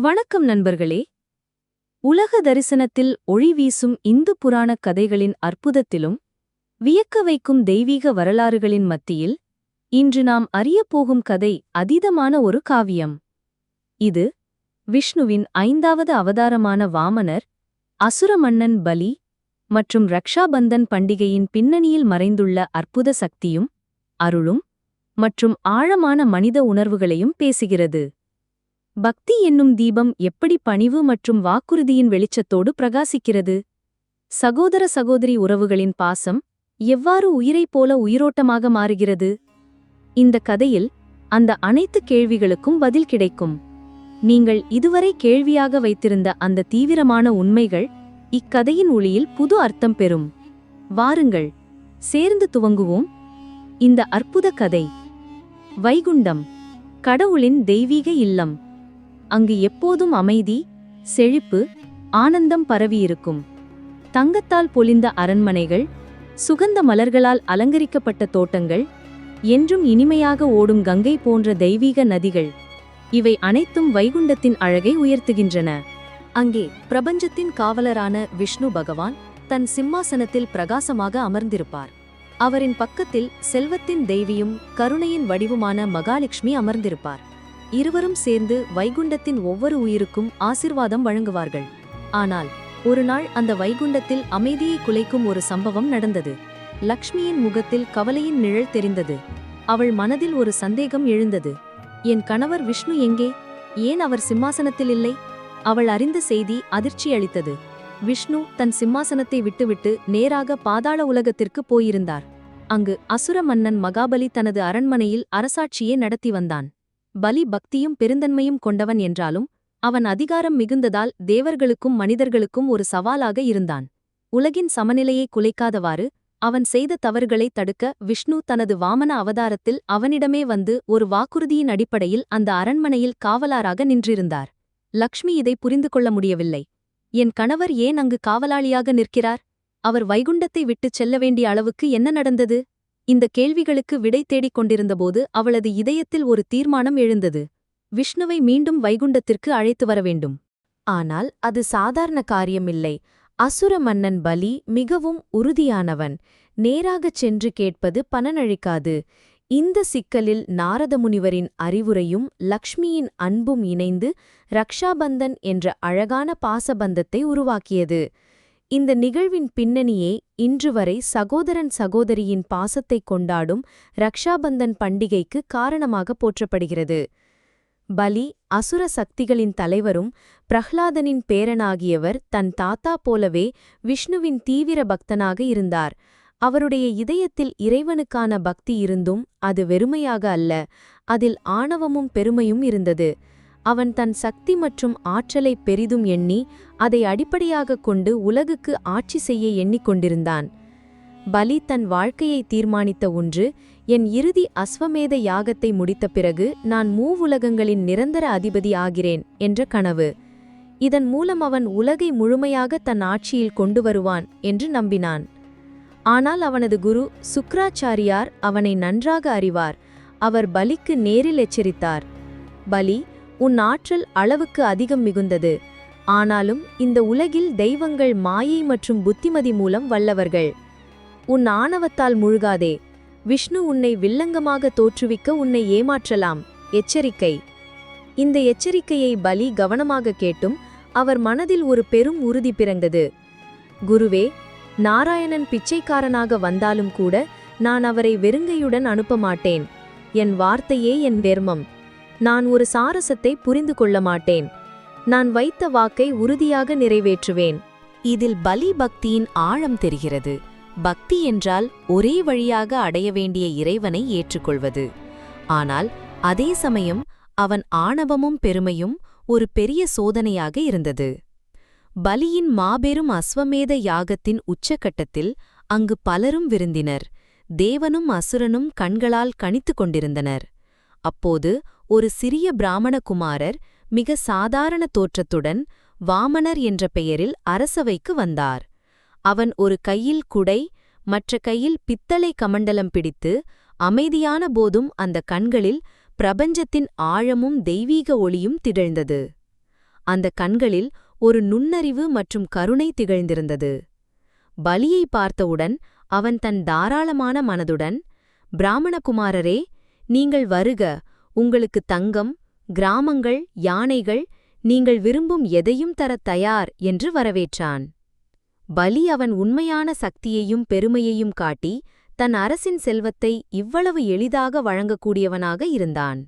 வணக்கம் நண்பர்களே. உலக தரிசனத்தில் ஒளி வீசும் இந்து புராணக் கதைகளின் அற்புதத்திலும் வியக்க வைக்கும் தெய்வீக வரலாறுகளின் மத்தியில் இன்று நாம் அறியப்போகும் கதை அதீதமான ஒரு காவியம். இது விஷ்ணுவின் ஐந்தாவது அவதாரமான வாமனர் அசுர மன்னன் பலி மற்றும் ரக்ஷாபந்தன் பண்டிகையின் பின்னணியில் மறைந்துள்ள அற்புத சக்தியும் அருளும் மற்றும் ஆழமான மனித உணர்வுகளையும் பேசுகிறது. பக்தி என்னும் தீபம் எப்படி பணிவு மற்றும் வாக்குறுதியின் வெளிச்சத்தோடு பிரகாசிக்கிறது? சகோதர சகோதரி உறவுகளின் பாசம் எவ்வாறு உயிரைப் போல உயிரோட்டமாக மாறுகிறது? இந்த கதையில் அந்த அனைத்து கேள்விகளுக்கும் பதில் கிடைக்கும். நீங்கள் இதுவரை கேள்வியாக வைத்திருந்த அந்த தீவிரமான உண்மைகள் இக்கதையின் ஒளியில் புது அர்த்தம் பெறும். வாருங்கள் சேர்ந்து துவங்குவோம். இந்த அற்புத கதை. வைகுண்டம் கடவுளின் தெய்வீக இல்லம். அங்கு எப்போதும் அமைதி செழிப்பு ஆனந்தம் பரவியிருக்கும். தங்கத்தால் பொலிந்த அரண்மனைகள் சுகந்த மலர்களால் அலங்கரிக்கப்பட்ட தோட்டங்கள் என்றும் இனிமையாக ஓடும் கங்கை போன்ற தெய்வீக நதிகள் இவை அனைத்தும் வைகுண்டத்தின் அழகை உயர்த்துகின்றன. அங்கே பிரபஞ்சத்தின் காவலரான விஷ்ணு பகவான் தன் சிம்மாசனத்தில் பிரகாசமாக அமர்ந்திருப்பார். அவரின் பக்கத்தில் செல்வத்தின் தெய்வியும் கருணையின் வடிவுமான மகாலட்சுமி அமர்ந்திருப்பார். இருவரும் சேர்ந்து வைகுண்டத்தின் ஒவ்வொரு உயிருக்கும் ஆசிர்வாதம் வழங்குவார்கள். ஆனால் ஒரு நாள் அந்த வைகுண்டத்தில் அமைதியை குலைக்கும் ஒரு சம்பவம் நடந்தது. லக்ஷ்மியின் முகத்தில் கவலையின் நிழல் தெரிந்தது. அவள் மனதில் ஒரு சந்தேகம் எழுந்தது. என் கணவர் விஷ்ணு எங்கே? ஏன் அவர் சிம்மாசனத்தில் இல்லை? அவள் அறிந்த செய்தி அதிர்ச்சி அளித்தது. விஷ்ணு தன் சிம்மாசனத்தை விட்டுவிட்டு நேராக பாதாள உலகத்திற்கு போயிருந்தார். அங்கு அசுர மன்னன் மகாபலி தனது அரண்மனையில் அரசாட்சியை நடத்தி வந்தான். பலி பக்தியும் பெருந்தன்மையும் கொண்டவன் என்றாலும் அவன் அதிகாரம் மிகுந்ததால் தேவர்களுக்கும் மனிதர்களுக்கும் ஒரு சவாலாக இருந்தான். உலகின் சமநிலையை குலைக்காதவாறு அவன் செய்த தவறுகளை தடுக்க விஷ்ணு தனது வாமன அவதாரத்தில் அவனிடமே வந்து ஒரு வாக்குறுதியின் அடிப்படையில் அந்த அரண்மனையில் காவலாராக நின்றிருந்தார். லக்ஷ்மி இதை புரிந்து கொள்ள முடியவில்லை. என் கணவர் ஏன் அங்கு காவலாளியாக நிற்கிறார்? அவர் வைகுண்டத்தை விட்டுச் செல்ல வேண்டிய அளவுக்கு என்ன நடந்தது? இந்த கேள்விகளுக்கு விடை தேடிக் கொண்டிருந்தபோது அவளது இதயத்தில் ஒரு தீர்மானம் எழுந்தது. விஷ்ணுவை மீண்டும் வைகுண்டத்திற்கு அழைத்து வர வேண்டும். ஆனால் அது சாதாரண காரியமில்லை. அசுர மன்னன் பலி மிகவும் உறுதியானவன். நேராகச் சென்று கேட்பது பலனளிக்காது இந்த சிக்கலில் நாரத முனிவரின் அறிவுரையும் லக்ஷ்மியின் அன்பும் இணைந்து ரக்ஷாபந்தன் என்ற அழகான பாசபந்தத்தை உருவாக்கியது. இந்த நிகழ்வின் பின்னணியே இன்று வரை சகோதரன் சகோதரியின் பாசத்தைக் கொண்டாடும் ரக்ஷாபந்தன் பண்டிகைக்கு காரணமாக போற்றப்படுகிறது. பலி அசுர சக்திகளின் தலைவரும் பிரஹ்லாதனின் பேரனாகியவர் தன் தாத்தா போலவே விஷ்ணுவின் தீவிர பக்தனாக இருந்தார். அவருடைய இதயத்தில் இறைவனுக்கான பக்தி இருந்தும் அது வெறுமையாக அல்ல அதில் ஆணவமும் பெருமையும் இருந்தது. அவன் தன் சக்தி மற்றும் ஆற்றலை பெரிதும் எண்ணி அதை அடிப்படையாகக் கொண்டு உலகுக்கு ஆட்சி செய்ய எண்ணிக்கொண்டிருந்தான் பலி தன் வாழ்க்கையை தீர்மானித்த ஒன்று என் இறுதி அஸ்வமேத யாகத்தை முடித்த பிறகு நான் மூவுலகங்களின் நிரந்தர அதிபதி ஆகிறேன் என்ற கனவு. இதன் மூலம் அவன் உலகை முழுமையாக தன் ஆட்சியில் கொண்டு வருவான் என்று நம்பினான். ஆனால் அவனது குரு சுக்ராச்சாரியார் அவனை நன்றாக அறிவார். அவர் பலிக்கு நேரில் எச்சரித்தார். பலி உன் ஆற்றல் அளவுக்கு அதிகம் மிகுந்தது. ஆனாலும் இந்த உலகில் தெய்வங்கள் மாயை மற்றும் புத்திமதி மூலம் வல்லவர்கள். உன் ஆணவத்தால் முழுகாதே. விஷ்ணு உன்னை வில்லங்கமாக தோற்றுவிக்க உன்னை ஏமாற்றலாம். எச்சரிக்கை. இந்த எச்சரிக்கையை பலி கவனமாக கேட்டும் அவர் மனதில் ஒரு பெரும் உறுதி பிறந்தது. குருவே நாராயணன் பிச்சைக்காரனாக வந்தாலும் கூட நான் அவரை வெறுங்கையுடன் அனுப்ப மாட்டேன். என் வார்த்தையே என் வெர்மம். நான் ஒரு சாரசத்தை புரிந்து கொள்ள மாட்டேன். நான் வைத்த வாக்கை உறுதியாக நிறைவேற்றுவேன். இதில் பலி பக்தியின் ஆழம் தெரிகிறது. பக்தி என்றால் ஒரே வழியாக அடைய வேண்டிய இறைவனை ஏற்றுக்கொள்வது. ஆனால் அதே சமயம் அவன் ஆணவமும் பெருமையும் ஒரு பெரிய சோதனையாக இருந்தது. பலியின் மாபெரும் அஸ்வமேத யாகத்தின் உச்சக்கட்டத்தில் அங்கு பலரும் விருந்தினர். தேவனும் அசுரனும் கண்களால் கணித்து கொண்டிருந்தனர். அப்போது ஒரு சிறிய பிராமண குமாரர் மிக சாதாரண தோற்றத்துடன் வாமனர் என்ற பெயரில் அரசவைக்கு வந்தார். அவன் ஒரு கையில் குடை மற்ற கையில் பித்தளை கமண்டலம் பிடித்து அமைதியான போதும் அந்த கண்களில் பிரபஞ்சத்தின் ஆழமும் தெய்வீக ஒளியும் திகழ்ந்தது. அந்த கண்களில் ஒரு நுண்ணறிவு மற்றும் கருணை திகழ்ந்திருந்தது. பலியை பார்த்தவுடன் அவன் தன் தாராளமான மனதுடன் பிராமணகுமாரரே நீங்கள் வருக உங்களுக்கு தங்கம் கிராமங்கள் யானைகள் நீங்கள் விரும்பும் எதையும் தரத் தயார் என்று வரவேற்றான். பலி அவன் உண்மையான சக்தியையும் பெருமையையும் காட்டி தன் அரசின் செல்வத்தை இவ்வளவு எளிதாக வழங்கக்கூடியவனாக இருந்தான்.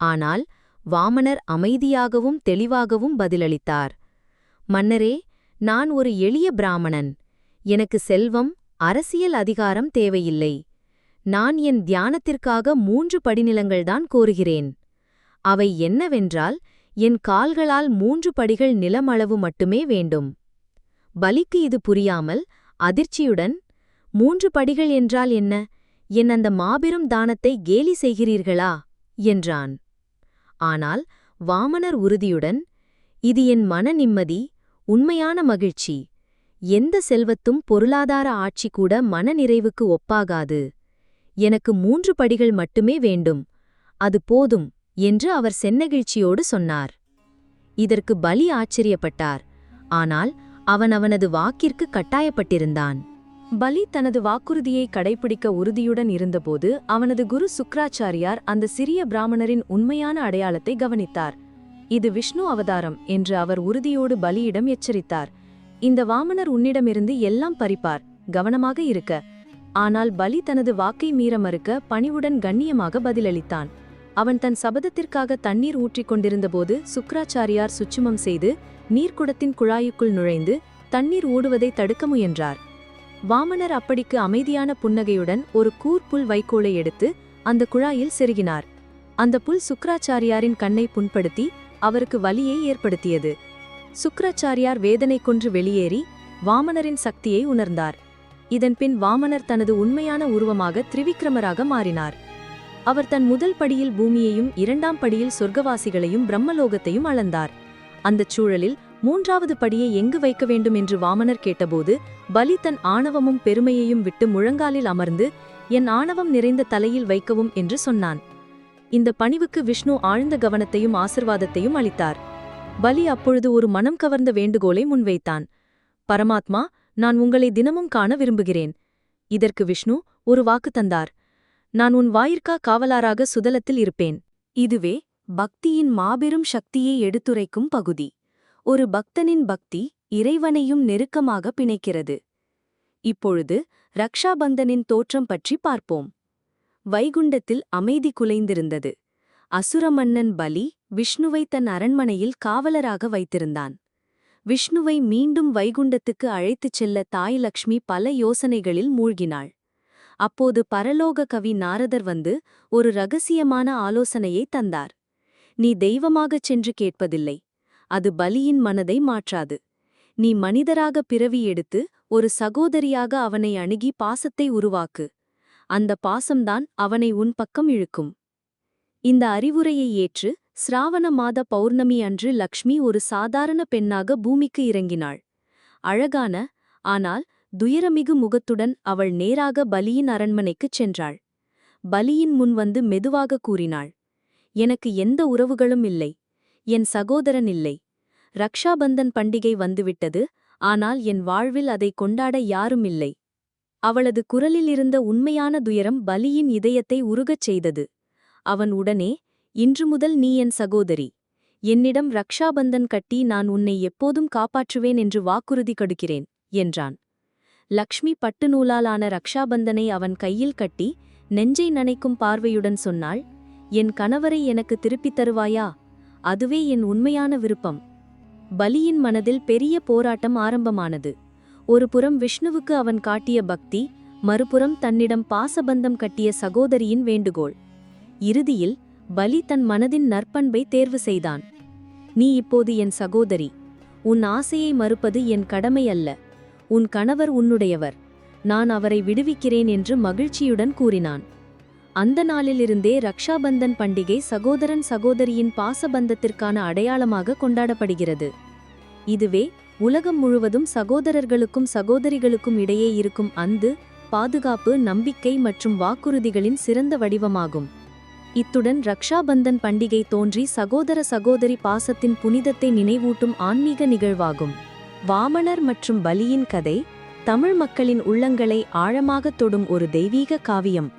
ஆனால் வாமனர் அமைதியாகவும் தெளிவாகவும் பதிலளித்தார். மன்னரே நான் ஒரு எளிய பிராமணன். எனக்கு செல்வம் அரசியல் அதிகாரம் தேவையில்லை. நான் என் தியானத்திற்காக மூன்று படிநிலங்கள்தான் கோருகிறேன். அவை என்னவென்றால் என் கால்களால் மூன்று படிகள் நிலமளவு மட்டுமே வேண்டும். பலிக்கு இது புரியாமல் அதிர்ச்சியுடன் மூன்று படிகள் என்றால் என்ன? என் அந்த மாபெரும் தானத்தை கேலி செய்கிறீர்களா? என்றான். ஆனால் வாமனர் உறுதியுடன் இது என் மன நிம்மதி உண்மையான மகிழ்ச்சி. எந்த செல்வத்தும் பொருளாதார ஆட்சி கூட மனநிறைவுக்கு ஒப்பாகாது. எனக்கு மூன்று படிகள் மட்டுமே வேண்டும். அது போதும் என்று அவர் சென்னகிழ்ச்சியோடு சொன்னார். இதற்கு பலி ஆச்சரியப்பட்டார். ஆனால் அவன் அவனது வாக்கிற்கு கட்டாயப்பட்டிருந்தான். பலி தனது வாக்குறுதியை கடைபிடிக்க உறுதியுடன் இருந்தபோது அவனது குரு சுக்ராச்சாரியார் அந்த சிறிய பிராமணரின் உண்மையான அடையாளத்தை கவனித்தார். இது விஷ்ணு அவதாரம் என்று அவர் உறுதியோடு பலியிடம் எச்சரித்தார். இந்த வாமனர் உன்னிடமிருந்து எல்லாம் பறிப்பார். கவனமாக இருக்க. ஆனால் பலி தனது வாக்கை மீற மறுக்க பணிவுடன் கண்ணியமாக பதிலளித்தான். அவன் தன் சபதத்திற்காக தண்ணீர் ஊற்றிக் கொண்டிருந்தபோது சுக்ராச்சாரியார் சுச்சுமம் செய்து நீர்க்குடத்தின் குழாயுக்குள் நுழைந்து தண்ணீர் ஓடுவதை தடுக்க முயன்றார். வாமனர் அப்படிக்கு அமைதியான புன்னகையுடன் ஒரு கூர்புல் வைக்கோலை எடுத்து அந்த குழாயில் செருகினார். அந்த புல் சுக்ராச்சாரியாரின் கண்ணை புண்படுத்தி அவருக்கு வலியை ஏற்படுத்தியது. சுக்ராச்சாரியார் வேதனை கொன்று வெளியேறி வாமனரின் சக்தியை உணர்ந்தார். இதன்பின் வாமனர் தனது உண்மையான உருவமாக திரிவிக்ரமராக மாறினார். அவர் தன் முதல் படியில் பூமியையும் இரண்டாம் படியில் சொர்க்கவாசிகளையும் பிரம்மலோகத்தையும் அளந்தார். அந்தச் சூழலில் மூன்றாவது படியை எங்கு வைக்க வேண்டும் என்று வாமனர் கேட்டபோது பலி தன் ஆணவமும் பெருமையையும் விட்டு முழங்காலில் அமர்ந்து என் ஆணவம் நிறைந்த தலையில் வைக்கவும் என்று சொன்னான். இந்த பணிவுக்கு விஷ்ணு ஆழ்ந்த கவனத்தையும் ஆசிர்வாதத்தையும் அளித்தார். பலி அப்பொழுது ஒரு மனம் கவர்ந்த வேண்டுகோளை முன்வைத்தான். பரமாத்மா நான் உங்களை தினமும் காண விரும்புகிறேன். இதற்கு விஷ்ணு ஒரு வாக்கு தந்தார். நான் உன் வாயிற்கா காவலாராக சுதலத்தில் இருப்பேன். இதுவே பக்தியின் மாபெரும் சக்தியை எடுத்துரைக்கும் பகுதி. ஒரு பக்தனின் பக்தி இறைவனையும் நெருக்கமாக பிணைக்கிறது. இப்பொழுது ரக்ஷாபந்தனின் தோற்றம் பற்றி பார்ப்போம். வைகுண்டத்தில் அமைதி குலைந்திருந்தது. அசுரமன்னன் பலி விஷ்ணுவை தன் அரண்மனையில் காவலராக வைத்திருந்தான். விஷ்ணுவை மீண்டும் வைகுண்டத்துக்கு அழைத்துச் செல்ல தாய் லக்ஷ்மி பல யோசனைகளில் மூழ்கினாள். அப்போது பரலோக கவி நாரதர் வந்து ஒரு ரகசியமான ஆலோசனையை தந்தார். நீ தெய்வமாகச் சென்று கேட்பதில்லை. அது பலியின் மனதை மாற்றாது. நீ மனிதராக பிறவி எடுத்து ஒரு சகோதரியாக அவனை அணுகி பாசத்தை உருவாக்கு. அந்த பாசம்தான் அவனை உன் பக்கம் இழுக்கும் இந்த அறிவுரையை ஏற்று சிராவண மாத பௌர்ணமி அன்று லக்ஷ்மி ஒரு சாதாரண பெண்ணாக பூமிக்கு இறங்கினாள். அழகான ஆனால் துயரமிகு முகத்துடன் அவள் நேராக பலியின் அரண்மனைக்குச் சென்றாள். பலியின் முன் வந்து மெதுவாக கூறினாள் எனக்கு எந்த உறவுகளும் இல்லை என் சகோதரன் இல்லை. ரக்ஷாபந்தன் பண்டிகை வந்துவிட்டது ஆனால் என் வாழ்வில் அதை கொண்டாட யாரும் இல்லை. அவளது குரலில் இருந்த உண்மையான துயரம் பலியின் இதயத்தை உருகச் செய்தது. அவன் உடனே இன்று முதல் நீ என் சகோதரி. என்னிடம் ரக்ஷாபந்தன் கட்டி நான் உன்னை எப்போதும் காப்பாற்றுவேன் என்று வாக்குறுதி கடுக்கிறேன் என்றான். லக்ஷ்மி பட்டு நூலாலான ரக்ஷாபந்தனை அவன் கையில் கட்டி நெஞ்சை நனைக்கும் பார்வையுடன் சொன்னாள் என் கணவரை எனக்கு திருப்பித் தருவாயா? அதுவே என் உண்மையான விருப்பம். பலியின் மனதில் பெரிய போராட்டம் ஆரம்பமானது. ஒரு புறம் விஷ்ணுவுக்கு அவன் காட்டிய பக்தி மறுபுறம் தன்னிடம் பாசபந்தம் கட்டிய சகோதரியின் வேண்டுகோள். இறுதியில் பலி தன் மனதின் நற்பண்பை தேர்வு செய்தான். நீ இப்போது என் சகோதரி. உன் ஆசையை மறுப்பது என் கடமை அல்ல. உன் கணவர் உன்னுடையவர். நான் அவரை விடுவிக்கிறேன் என்று மகிழ்ச்சியுடன் கூறினான். அந்த நாளிலிருந்தே ரக்ஷாபந்தன் பண்டிகை சகோதரன் சகோதரியின் பாசபந்தத்திற்கான அடையாளமாக கொண்டாடப்படுகிறது. இதுவே உலகம் முழுவதும் சகோதரர்களுக்கும் சகோதரிகளுக்கும் இடையே இருக்கும் அந்து பாதுகாப்பு நம்பிக்கை மற்றும் வாக்குறுதிகளின் சிறந்த வடிவமாகும். இத்துடன் ரக்ஷாபந்தன் பண்டிகை தோன்றி சகோதர சகோதரி பாசத்தின் புனிதத்தை நினைவூட்டும் ஆன்மீக நிகழ்வாகும். வாமணர் மற்றும் பலியின் கதை தமிழ் மக்களின் உள்ளங்களை ஆழமாக தொடும் ஒரு தெய்வீக காவியம்.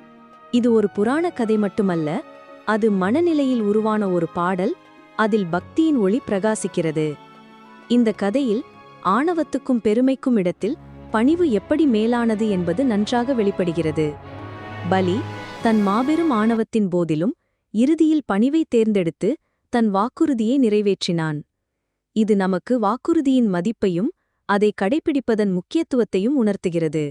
இது ஒரு புராண கதை மட்டுமல்ல அது மனநிலையில் உருவான ஒரு பாடல் அதில் பக்தியின் ஒளி பிரகாசிக்கிறது. இந்த கதையில் ஆணவத்துக்கும் பெருமைக்கும் இடத்தில் பணிவு எப்படி மேலானது என்பது நன்றாக வெளிப்படுகிறது. பலி தன் மாபெரும் ஆணவத்தின் போதிலும் இறுதியில் பணிவை தேர்ந்தெடுத்து தன் வாக்குறுதியை நிறைவேற்றினான். இது நமக்கு வாக்குறுதியின் மதிப்பையும் அதை கடைப்பிடிப்பதன் முக்கியத்துவத்தையும் உணர்த்துகிறது.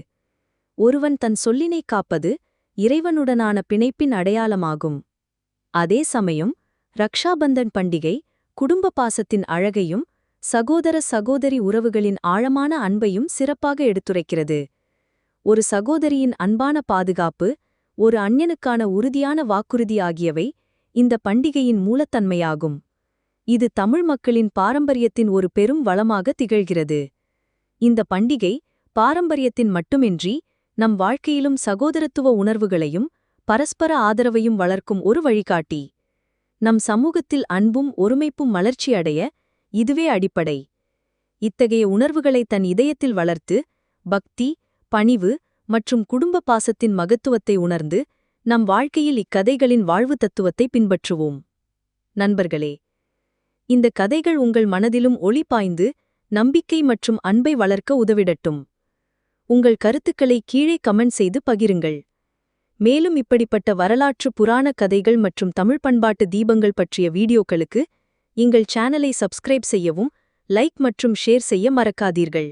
ஒருவன் தன் சொல்லினை காப்பது இறைவனுடனான பிணைப்பின் அடையாளமாகும். அதே சமயம் ரக்ஷாபந்தன் பண்டிகை குடும்ப பாசத்தின் அழகையும் சகோதர சகோதரி உறவுகளின் ஆழமான அன்பையும் சிறப்பாக எடுத்துரைக்கிறது. ஒரு சகோதரியின் அன்பான பாதுகாப்பு ஒரு அந்நியனுக்கான உறுதியான வாக்குறுதி ஆகியவை இந்த பண்டிகையின் மூலத்தன்மையாகும். இது தமிழ் மக்களின் பாரம்பரியத்தின் ஒரு பெரும் வளமாக திகழ்கிறது. இந்த பண்டிகை பாரம்பரியத்தின் மட்டுமின்றி நம் வாழ்க்கையிலும் சகோதரத்துவ உணர்வுகளையும் பரஸ்பர ஆதரவையும் வளர்க்கும் ஒரு வழிகாட்டி. நம் சமூகத்தில் அன்பும் ஒருமைப்பும் வளர்ச்சியடைய இதுவே அடிப்படை. இத்தகைய உணர்வுகளை தன் இதயத்தில் வளர்த்து பக்தி பணிவு மற்றும் குடும்ப பாசத்தின் மகத்துவத்தை உணர்ந்து நம் வாழ்க்கையில் இக்கதைகளின் வாழ்வு தத்துவத்தை பின்பற்றுவோம். நண்பர்களே இந்த கதைகள் உங்கள் மனதிலும் ஒளி பாய்ந்து நம்பிக்கை மற்றும் அன்பை வளர்க்க உதவிடட்டும். உங்கள் கருத்துக்களை கீழே கமெண்ட் செய்து பகிருங்கள். மேலும் இப்படிப்பட்ட வரலாற்று புராண கதைகள் மற்றும் தமிழ் பண்பாட்டு தீபங்கள் பற்றிய வீடியோக்களுக்கு எங்கள் சேனலை சப்ஸ்கிரைப் செய்யவும் லைக் மற்றும் ஷேர் செய்ய மறக்காதீர்கள்.